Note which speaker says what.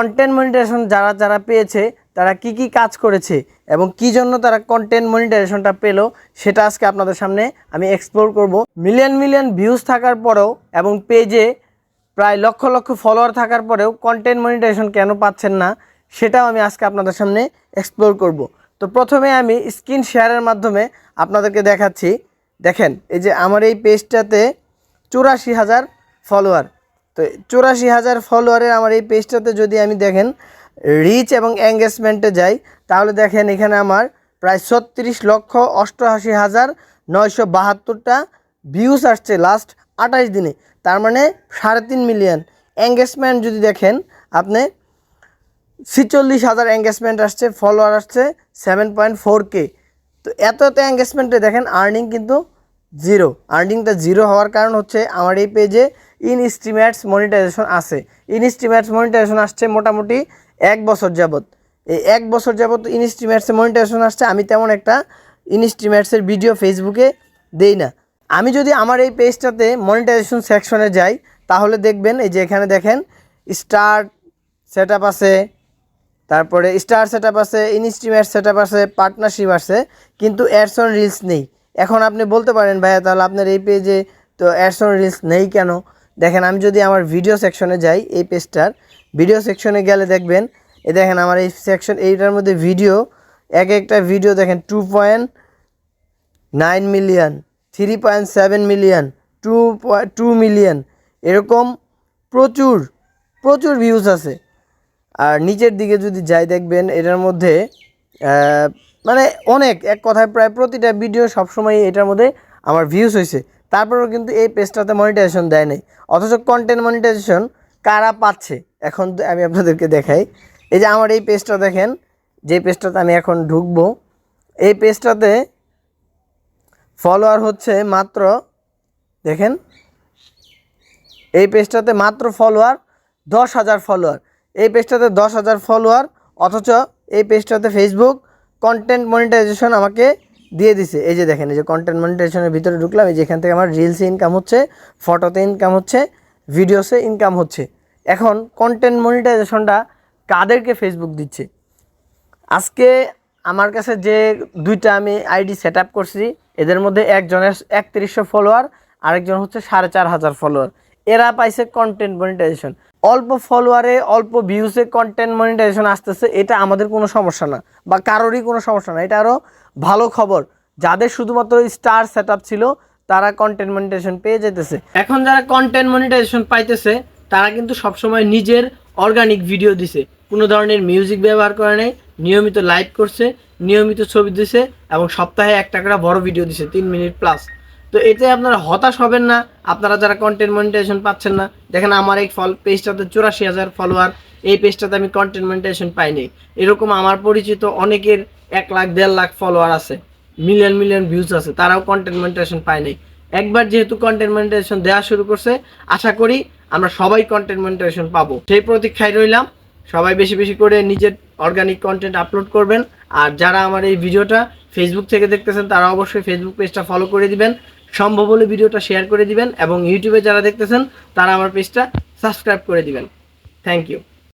Speaker 1: Content monetization যারা যারা পেয়েছে, তারা কি কি কাজ করেছে এবং কি জন্য তারা কন্টেন্ট মনিটাইজেশনটা পেল, সেটা আজকে আপনাদের সামনে আমি এক্সপ্লোর করব। মিলিয়ন মিলিয়ন ভিউজ থাকার পরেও এবং পেজে প্রায় লক্ষ লক্ষ ফলোয়ার থাকার পরেও কন্টেন্ট মনিটাইজেশন কেন পাচ্ছেন না, সেটাও আমি আজকে আপনাদের সামনে এক্সপ্লোর করব। তো প্রথমে আমি স্ক্রিন শেয়ারের মাধ্যমে আপনাদেরকে দেখাচ্ছি। দেখেন, এই যে আমার এই পেজটাতে চুরাশি হাজার ফলোয়ার তো চুরাশি হাজার ফলোয়ারের আমার এই পেজটাতে যদি আমি দেখেন রিচ এবং এঙ্গেজমেন্টে যাই, তাহলে দেখেন এখানে আমার প্রায় ছত্রিশ লক্ষ অষ্টআশি হাজার নয়শো বাহাত্তরটা ভিউজ আসছে লাস্ট আঠাশ দিনে। তার মানে সাড়ে তিন মিলিয়ন এঙ্গেজমেন্ট যদি দেখেন, আপনি ছিচল্লিশ হাজার এঙ্গেজমেন্ট আসছে ফলোয়ার আসছে সেভেন পয়েন্ট ফোর কে তো এত এত এঙ্গেজমেন্টে দেখেন আর্নিং কিন্তু জিরো আর্নিংটা জিরো হওয়ার কারণ হচ্ছে আমার এই পেজে ইন স্টিমেটস মনিটাইজেশন আছে। ইন স্টিমেটস মনিটাইজেশন আসছে মোটামুটি এক বছর যাবত এই এক বছর যাবত ইন স্টিমেটসে মনিটাইজেশন আসছে, আমি তেমন একটা ইন স্টিমেটসের ভিডিও ফেসবুকে দেই না। আমি যদি আমার এই পেজটাতে মনিটাইজেশন সেকশনে যাই, তাহলে দেখবেন এই যে এখানে দেখেন স্টার্ট সেট আছে, তারপরে স্টার সেট আছে ইনস্টিমেট সেট আছে, পার্টনারশিপ আছে, কিন্তু অ্যাডস অন রিলস নেই। এখন আপনি বলতে পারেন, ভাইয়া, তাহলে আপনার এই পেজে তো অ্যাডস অন রিলস নেই কেন? দেখেন, আমি যদি আমার ভিডিও সেকশনে যাই, এই পেজটার ভিডিও সেকশনে গেলে দেখবেন এই দেখেন আমার এই সেকশন এইটার মধ্যে ভিডিও এক একটা ভিডিও দেখেন two point nine million three point seven million two two million এরকম প্রচুর প্রচুর ভিউজ আছে। আর নিচের দিকে যদি যাই, দেখবেন এটার মধ্যে মানে অনেক, এক কথায় প্রায় প্রতিটা ভিডিও সবসময় এটার মধ্যে আমার ভিউজ হয়েছে তারপরেও কিন্তু এই পেজটাতে মনিটাইজেশন দেয় নাই অথচ কন্টেন্ট মনিটাইজেশন কারা পাচ্ছে? এখন আমি আপনাদেরকে দেখাই। এই যে আমার এই পেজটা দেখেন, যে পেজটাতে আমি এখন ঢুকবো, এই পেজটাতে ফলোয়ার হচ্ছে মাত্র, দেখেন, এই পেজটাতে মাত্র ফলোয়ার দশ হাজার ফলোয়ার এই পেজটাতে দশ হাজার ফলোয়ার অথচ এই পেজটাতে ফেসবুক কন্টেন্ট মনিটাইজেশন আমাকে দিয়ে দিছে। এই যে দেখেন, এই যে কন্টেন্ট মনিটাইজেশনের ভিতরে ঢুকলাম, এই যে এখান থেকে আমার রিলসে ইনকাম হচ্ছে ফটোতে ইনকাম হচ্ছে ভিডিওসে ইনকাম হচ্ছে। এখন কন্টেন্ট মনিটাইজেশনটা কাদেরকে ফেসবুক দিচ্ছে? আজকে আমার কাছে যে দুইটা আমি আইডি সেট আপ করছি, এদের মধ্যে একজনের একত্রিশশো ফলোয়ার আরেকজন হচ্ছে সাড়ে চার হাজার ফলোয়ার এরা পাইছে কন্টেন্ট মনিটাইজেশন অল্প ফলোয়ারে অল্প ভিউসে কন্টেন্ট মনিটাইজেশন আসতেছে, এটা আমাদের কোনো সমস্যা না, বা কারোরই কোনো সমস্যা না। এটা আরও ভালো খবর, যাদের শুধুমাত্র স্টার সেট ছিল, তারা কন্টেন্ট মনিটাইজেশন পেয়ে যেতেছে এখন যারা কন্টেন্ট মনিটাইজেশন পাইতেছে, তারা কিন্তু সবসময় নিজের অর্গানিক ভিডিও দিছে। কোনো ধরনের মিউজিক ব্যবহার করে নাই, নিয়মিত লাইভ করছে, নিয়মিত ছবি দিছে, এবং সপ্তাহে একটা করে বড় ভিডিও দিছে, তিন মিনিট প্লাস তো এতে আপনারা হতাশ হবেন না। আপনারা যারা কন্টেন্ট মনিটাইজেশন পাচ্ছেন না, দেখেন আমার এই ফল পেজটাতে চুরাশি হাজার ফলোয়ার এই পেজটাতে আমি কন্টেন্ট মনিটাইজেশন পাইনি। এরকম আমার পরিচিত অনেকের এক লাখ, দেড় লাখ ফলোয়ার আছে মিলিয়ন মিলিয়ন ভিউজ আছে, তারাও কন্টেন্ট মনিটাইজেশন পায় নাই একবার যেহেতু কন্টেন্ট মনিটাইজেশন দেওয়া শুরু করছে, আশা করি আমরা সবাই কন্টেন্ট মনিটাইজেশন পাবো। সেই প্রতীক্ষায় রইলাম। সবাই বেশি বেশি করে নিজের অর্গানিক কন্টেন্ট আপলোড করবেন। আর যারা আমার এই ভিডিওটা ফেসবুক থেকে দেখতেছেন, তারা অবশ্যই ফেসবুক পেজটা ফলো করে দিবেন। সম্ভব হলে ভিডিওটা শেয়ার করে দিবেন এবং ইউটিউবে যারা দেখতেছেন, তারা আমার পেজটা সাবস্ক্রাইব করে দিবেন। Thank you